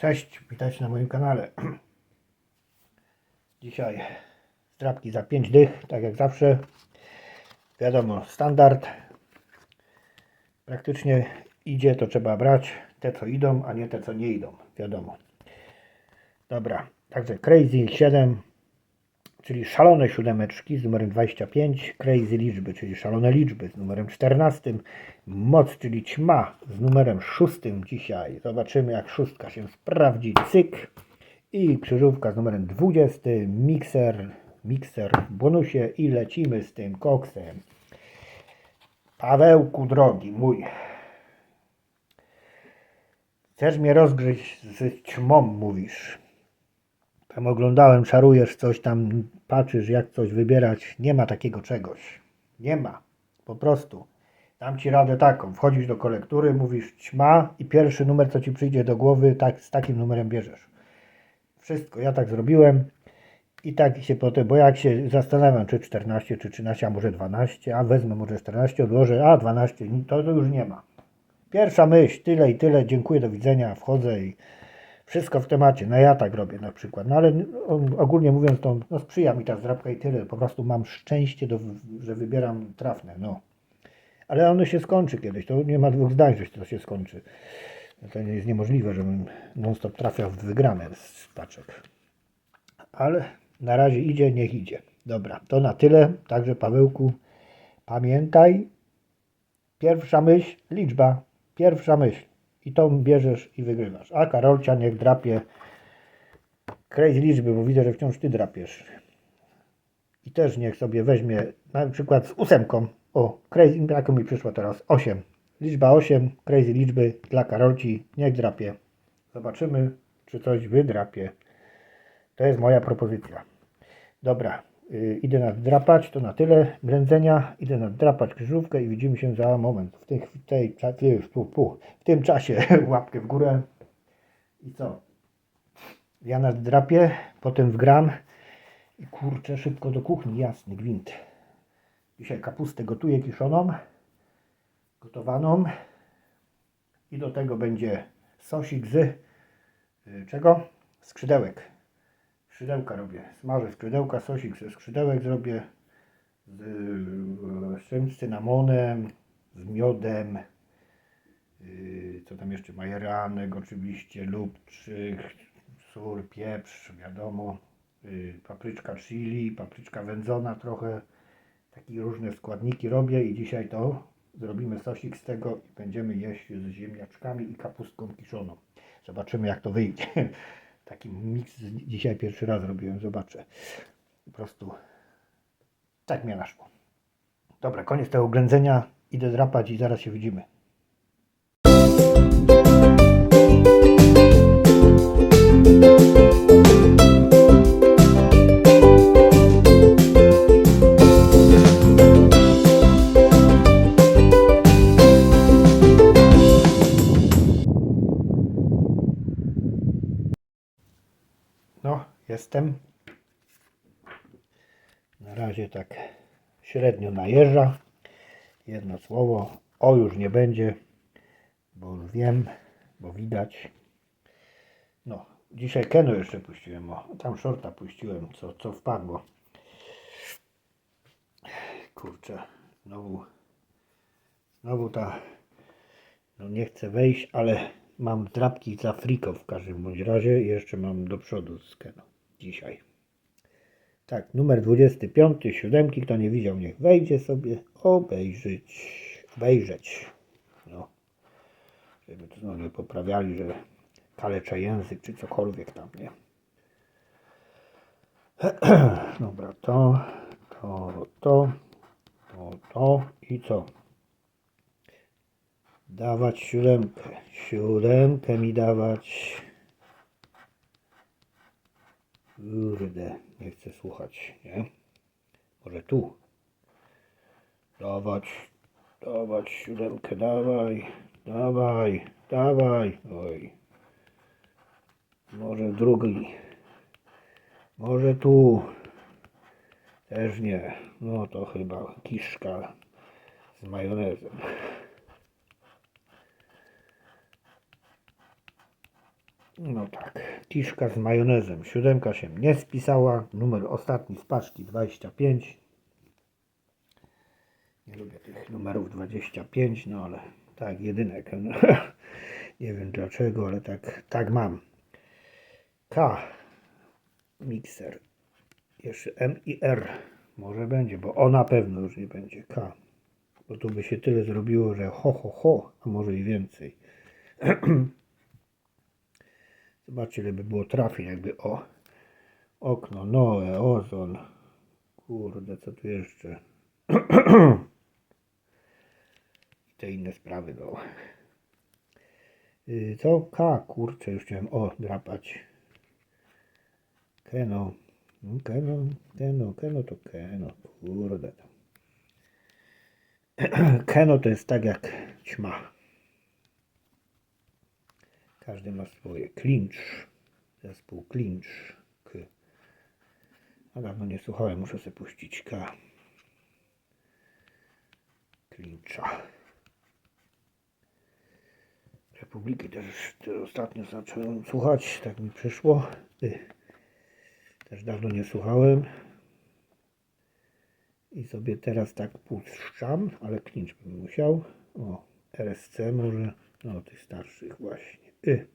Cześć, witajcie na moim kanale. Dzisiaj strapki za 5 dych, tak jak zawsze. Wiadomo, standard. Praktycznie idzie, to trzeba brać te co idą, a nie te co nie idą. Wiadomo. Dobra, także Crazy 7, czyli szalone siódemeczki z numerem 25, Crazy liczby, czyli szalone liczby z numerem 14, Moc, czyli ćma z numerem 6 dzisiaj. Zobaczymy jak szóstka się sprawdzi. Cyk. I krzyżówka z numerem 20, mikser, mikser w bonusie i lecimy z tym koksem. Pawełku drogi mój. Chcesz mnie rozgryźć z ćmą, mówisz. Tam oglądałem, szarujesz coś tam, patrzysz jak coś wybierać. Nie ma takiego czegoś. Nie ma. Po prostu. Dam Ci radę taką. Wchodzisz do kolektury, mówisz ćma i pierwszy numer, co Ci przyjdzie do głowy, tak, z takim numerem bierzesz. Wszystko. Ja tak zrobiłem. I tak się potem, bo jak się zastanawiam, czy 14, czy 13, a może 12, a wezmę może 14, odłożę, a 12, ni- to, to już nie ma. Pierwsza myśl, tyle i tyle, dziękuję, do widzenia, wchodzę i wszystko w temacie. No ja tak robię na przykład, no ale ogólnie mówiąc to no sprzyja mi ta zdrabka i tyle, po prostu mam szczęście, do, że wybieram trafne, no. Ale ono się skończy kiedyś, to nie ma dwóch zdań, że to się skończy. No To nie jest niemożliwe, żebym non stop trafiał w wygrane z paczek. Ale na razie idzie, niech idzie. Dobra, to na tyle. Także Pawełku, pamiętaj, pierwsza myśl, liczba, pierwsza myśl. I tą bierzesz i wygrywasz. A Karolcia niech drapie crazy liczby, bo widzę, że wciąż ty drapiesz. I też niech sobie weźmie na przykład z ósemką. O, crazy, jaką mi przyszło teraz? 8. Liczba 8, crazy liczby dla Karolci, niech drapie. Zobaczymy, czy coś wydrapie. To jest moja propozycja. Dobra, idę naddrapać, to na tyle brędzenia. Idę naddrapać krzyżówkę i widzimy się za moment. W, tych, w, tej, w tym czasie łapkę w górę. I co? Ja naddrapię, potem wgram i kurczę szybko do kuchni, jasny gwint. Dzisiaj kapustę gotuję kiszoną, gotowaną i do tego będzie sosik z y, czego? Skrzydełek. Skrzydełka robię. Smażę skrzydełka, sosik ze skrzydełek zrobię z, z czym? Z cynamonem, z miodem. Yy, co tam jeszcze? Majeranek oczywiście, lubczyk, sól, pieprz, wiadomo. Yy, papryczka chili, papryczka wędzona trochę. Takie różne składniki robię i dzisiaj to zrobimy sosik z tego i będziemy jeść z ziemniaczkami i kapustką kiszoną. Zobaczymy jak to wyjdzie. Taki miks dzisiaj pierwszy raz robiłem, zobaczę. Po prostu tak mnie naszło. Dobra, koniec tego ględzenia. Idę drapać i zaraz się widzimy. No, jestem. Na razie tak średnio najeżdża. Jedno słowo. O już nie będzie, bo już wiem, bo widać. No, dzisiaj Keno jeszcze puściłem. O, tam shorta puściłem, co, co wpadło. Kurczę, znowu, znowu ta, no nie chcę wejść, ale mam drapki z Afriką w każdym bądź razie jeszcze mam do przodu z Keno dzisiaj. Tak, numer 25, siódemki, kto nie widział, niech wejdzie sobie obejrzeć, obejrzeć. No, żeby to znowu nie poprawiali, że kaleczę język czy cokolwiek tam, nie. Dobra, to, to, to, to, to i co? Dawać siódemkę. Siódemkę mi dawać. Kurde, nie chcę słuchać, nie? Może tu. Dawać, dawać siódemkę, dawaj, dawaj, dawaj. Oj. Może drugi. Może tu. Też nie. No to chyba kiszka z majonezem. No tak, kiszka z majonezem. Siódemka się nie spisała. Numer ostatni z paczki 25. Nie lubię tych numerów 25, no ale tak, jedynek. No. Nie wiem dlaczego, ale tak, tak mam. K. Mikser. Jeszcze M i R. Może będzie, bo O na pewno już nie będzie. K. Bo tu by się tyle zrobiło, że ho, ho, ho, a może i więcej. Zobaczcie, ile by było trafień, jakby o okno, Noe, ozon. Kurde, co tu jeszcze? I te inne sprawy, no. Y, Co? K, kurczę, już chciałem o drapać. Keno. No, Keno, Keno, Keno to Keno, kurde. Keno to jest tak jak ćma. Każdy ma swoje. Clinch. Zespół Clinch. K. A dawno nie słuchałem, muszę sobie puścić K. Clincha. Republiki też te ostatnio zacząłem słuchać, tak mi przyszło. Y. Też dawno nie słuchałem. I sobie teraz tak puszczam, ale klincz bym musiał. O, RSC może. No, tych starszych właśnie. Y.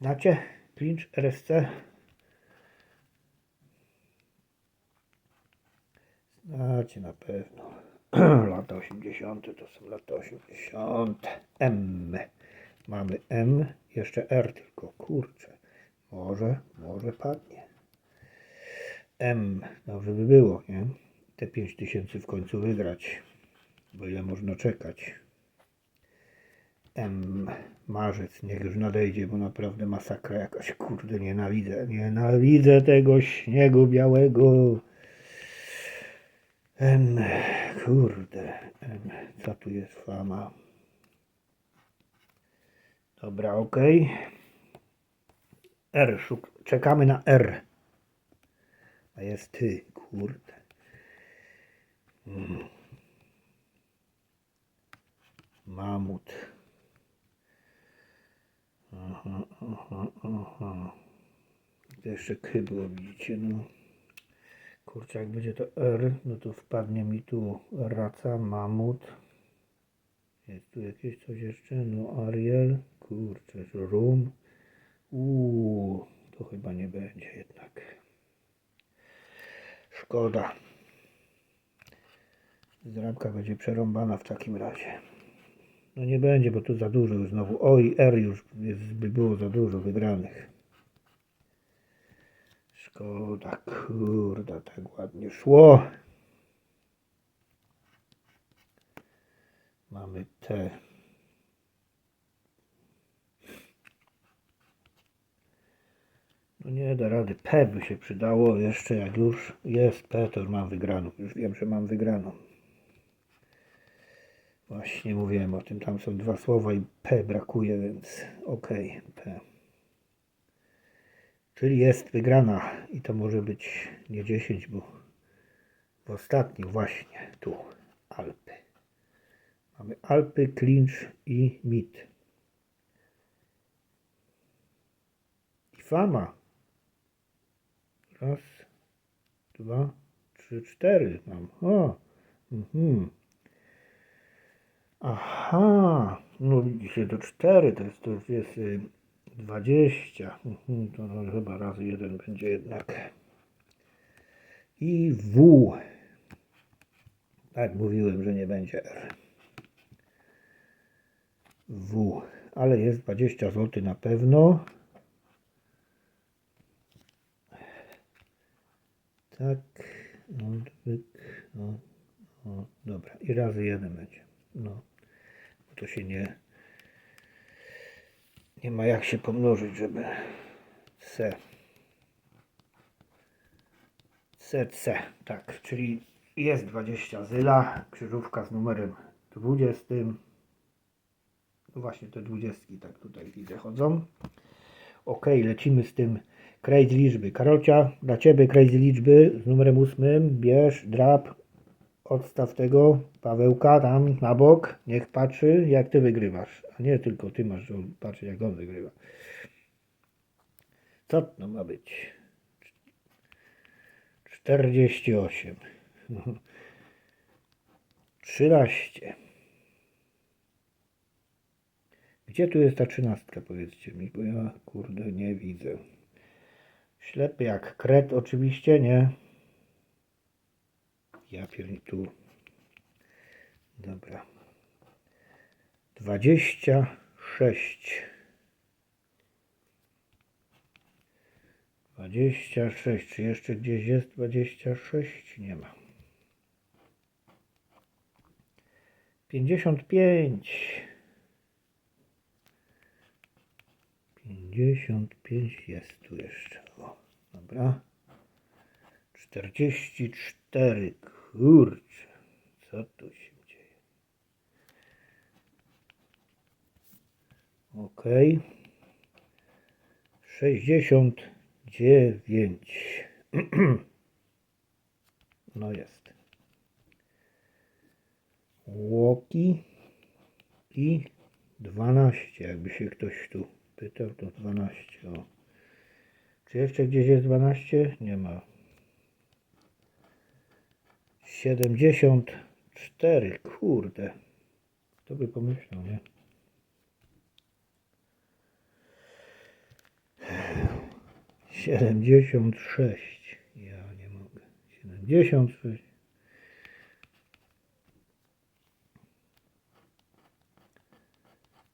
Znacie klincz RSC? Znacie na pewno. Lata 80. to są lata 80. M. Mamy M, jeszcze R tylko. Kurczę. Może, może padnie. M. Dobrze by było, nie? Te 5000 w końcu wygrać. Bo ile można czekać. M. Marzec. Niech już nadejdzie, bo naprawdę masakra jakaś. Kurde, nienawidzę. Nienawidzę tego śniegu białego. M. Kurde. M. Co tu jest fama? Dobra, ok. R. Szuk czekamy na R. A jest ty, kurde. Mm. Mamut. Aha, aha, aha. Jeszcze K było, widzicie, no. Kurczę, jak będzie to R, no to wpadnie mi tu raca, mamut. Jest tu jakieś coś jeszcze? No, Ariel. Kurczę, rum. Uuu, to chyba nie będzie jednak. Szkoda. Zdrabka będzie przerąbana w takim razie. No nie będzie, bo tu za dużo już znowu. O i R już jest, by było za dużo wygranych. Szkoda, kurde, tak ładnie szło. Mamy T. No nie da rady. P by się przydało jeszcze jak już jest P, to już mam wygraną. Już wiem, że mam wygraną. Właśnie mówiłem o tym, tam są dwa słowa i P brakuje, więc ok, P. Czyli jest wygrana i to może być nie 10, bo w ostatnim właśnie tu Alpy. Mamy Alpy, Clinch i Mit. I Fama. Raz, dwa, trzy, cztery mam. O, mhm. Aha, no widzicie, to cztery, to jest, to już jest y, 20. Mhm, to no, chyba razy jeden będzie jednak. I W. Tak, mówiłem, że nie będzie R. W. Ale jest 20 zł na pewno. Tak. Odwyk. No, no, dobra. I razy jeden będzie. No. To się nie. Nie ma jak się pomnożyć, żeby C. CC, tak, czyli jest 20 zyla, krzyżówka z numerem 20. No właśnie te 20 tak tutaj widzę chodzą. Ok, lecimy z tym crazy liczby. Karolcia, dla Ciebie crazy liczby z numerem 8. Bierz, drap, odstaw tego Pawełka tam na bok. Niech patrzy, jak Ty wygrywasz. A nie tylko ty masz patrzeć jak on wygrywa. Co to ma być? 48. 13. Gdzie tu jest ta trzynastka, powiedzcie mi, bo ja kurde nie widzę. Ślepy jak kret oczywiście, nie? Ja pierdolę tu. Dobra. 26. 26. Czy jeszcze gdzieś jest 26? Nie ma. 55. 55 jest tu jeszcze. O, dobra. 44. Kurczę. Co tu się dzieje? Ok. 69. No jest. Łoki i 12. Jakby się ktoś tu pytał, to 12. O. Czy jeszcze gdzieś jest 12? Nie ma. 74. Kurde. Kto by pomyślał, nie? Siedemdziesiąt sześć. Ja nie mogę. Siedemdziesiąt sześć.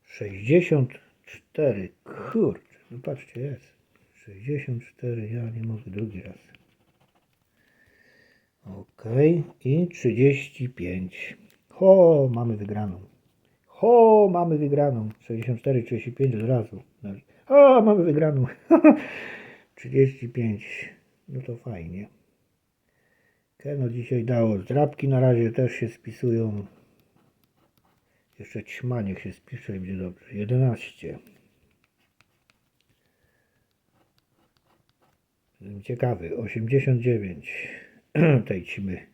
Sześćdziesiąt cztery. Kurczę, no patrzcie, jest. Sześćdziesiąt cztery. Ja nie mogę drugi raz. Ok. I trzydzieści pięć. Ho, mamy wygraną. Ho, mamy wygraną. 64, 35 od razu. O, mamy wygraną. 35. No to fajnie. Keno dzisiaj dało. Zdrabki na razie też się spisują. Jeszcze ćma niech się spisze i będzie dobrze. 11. Jestem Ciekawy. 89 tej ćmy.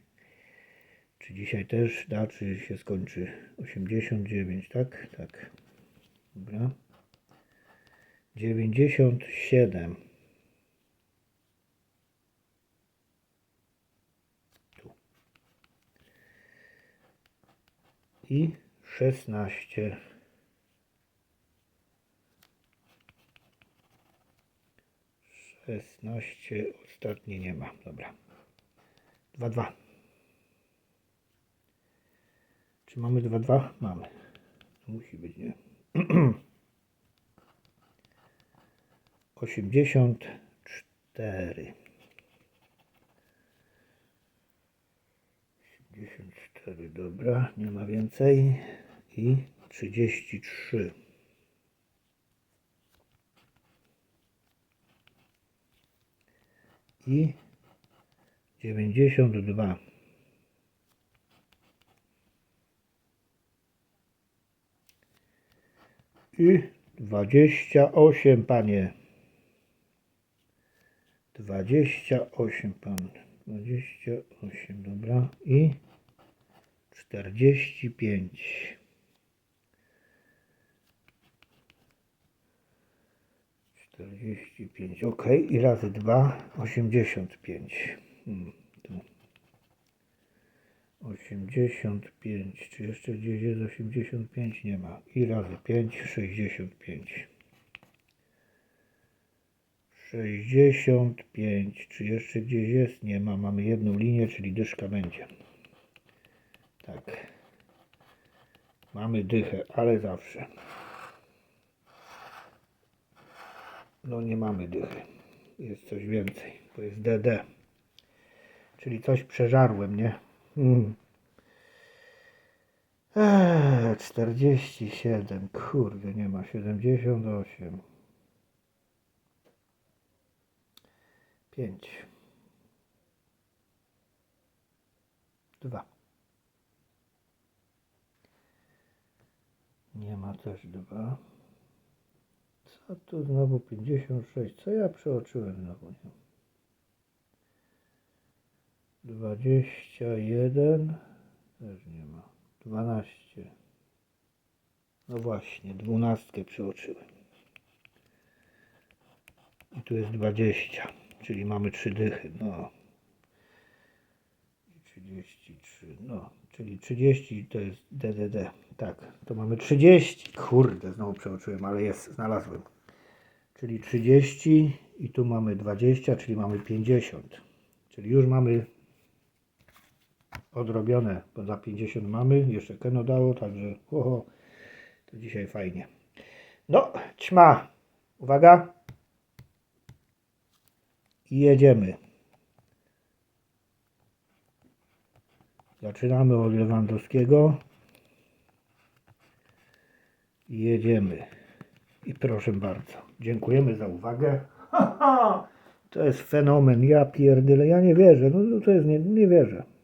Czy dzisiaj też da, czy się skończy? 89, tak? Tak. Dobra. 97. Tu. I 16. Szesnaście, ostatnie nie ma. Dobra. Dwa, dwa. Czy mamy 2-2? Mamy. Musi być, nie? 84. 84, dobra, nie ma więcej. I 33. I 92. I dwadzieścia osiem, panie. Dwadzieścia osiem, pan. Dwadzieścia osiem, dobra. I czterdzieści pięć. Czterdzieści pięć, ok. I razy dwa, osiemdziesiąt pięć. Hmm, tu. 85. Czy jeszcze gdzieś jest 85? Nie ma. I razy 5, 65. 65. Czy jeszcze gdzieś jest? Nie ma. Mamy jedną linię, czyli dyszka będzie. Tak. Mamy dychę, ale zawsze. No nie mamy dychy. Jest coś więcej. To jest DD. Czyli coś przeżarłem, nie? Mm. Eee, 47, kurde, nie ma 78. 5. 2. Nie ma też 2. Co tu znowu 56? Co ja przeoczyłem znowu? Nie? 21 też nie ma. 12 No właśnie, dwunastkę przeoczyłem. I tu jest 20, czyli mamy trzy dychy, no. 33, no, czyli 30 to jest DDD. Tak, to mamy 30. Kurde, znowu przeoczyłem, ale jest, znalazłem. Czyli 30 i tu mamy 20, czyli mamy 50. Czyli już mamy odrobione, bo za 50 mamy, jeszcze Keno dało, także oho, to dzisiaj fajnie. No, ćma. Uwaga. I jedziemy. Zaczynamy od Lewandowskiego. I jedziemy. I proszę bardzo. Dziękujemy za uwagę. Ha, ha! To jest fenomen. Ja pierdolę. Ja nie wierzę. No no to jest, nie, nie wierzę.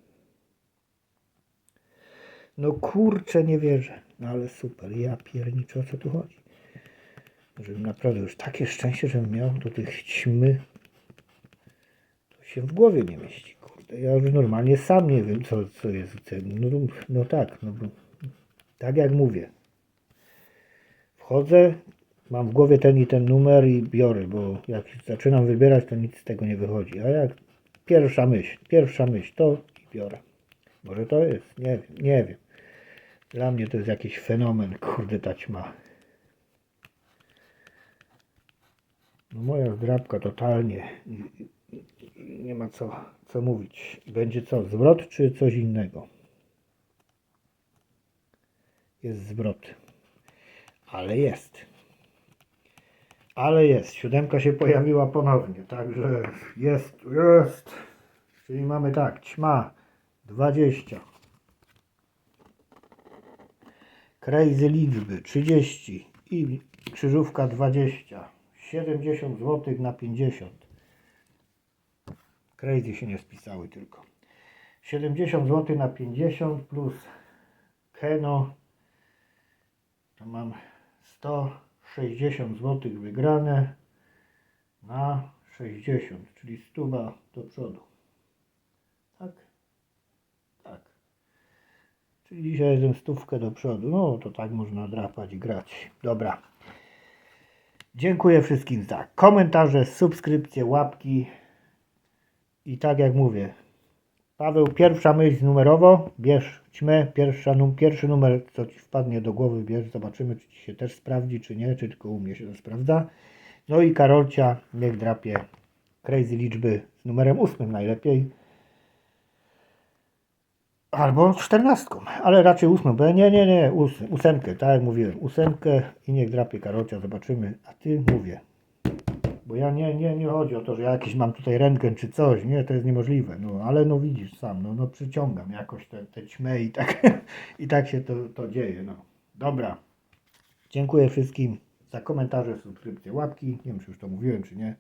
No kurczę, nie wierzę. No ale super. Ja pierniczę, o co tu chodzi? Żebym naprawdę już takie szczęście, żebym miał do tych ćmy. To się w głowie nie mieści. Kurde, ja już normalnie sam nie wiem, co, co jest. No, no tak, no bo tak jak mówię. Wchodzę, mam w głowie ten i ten numer i biorę, bo jak zaczynam wybierać, to nic z tego nie wychodzi. A jak pierwsza myśl, pierwsza myśl, to i biorę. Może to jest, nie wiem, nie wiem. Dla mnie to jest jakiś fenomen, kurde ta ćma. No moja zdrabka totalnie. Nie ma co, co mówić. Będzie co, zwrot czy coś innego? Jest zwrot. Ale jest. Ale jest. Siódemka się pojawiła ponownie. Także jest, jest. Czyli mamy tak, ćma 20. Crazy liczby 30 i krzyżówka 20. 70 zł na 50. Crazy się nie spisały tylko. 70 zł na 50 plus Keno. To mam 160 zł wygrane na 60, czyli stuba do przodu. Tak? Tak. Czyli dzisiaj jestem stówkę do przodu. No to tak można drapać i grać. Dobra. Dziękuję wszystkim za komentarze, subskrypcje, łapki. I tak jak mówię, Paweł, pierwsza myśl numerowo, bierz ćmę, pierwsza, num, pierwszy numer, co Ci wpadnie do głowy, bierz, zobaczymy, czy Ci się też sprawdzi, czy nie, czy tylko u mnie się to sprawdza. No i Karolcia, niech drapie crazy liczby z numerem ósmym najlepiej. Albo czternastką, ale raczej ósmą, bo nie, nie, nie, ós, ósemkę, tak jak mówiłem, ósemkę i niech drapie Karolcia, zobaczymy, a Ty mówię. Bo ja nie, nie, nie chodzi o to, że ja jakiś mam tutaj rentgen czy coś, nie, to jest niemożliwe, no ale no widzisz sam, no, no przyciągam jakoś te, te ćmy i tak, i tak się to, to dzieje, no. Dobra, dziękuję wszystkim za komentarze, subskrypcje, łapki, nie wiem czy już to mówiłem czy nie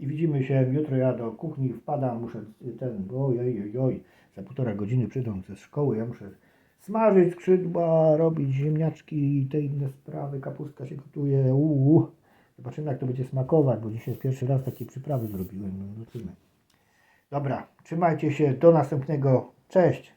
i widzimy się, jutro ja do kuchni wpadam, muszę ten, ojej, ojej, oj, za półtora godziny przyjdą ze szkoły, ja muszę smażyć skrzydła, robić ziemniaczki i te inne sprawy, kapustka się gotuje, uuu. Zobaczymy jak to będzie smakować, bo dzisiaj pierwszy raz takie przyprawy zrobiłem. No, zobaczymy. Dobra, trzymajcie się, do następnego. Cześć!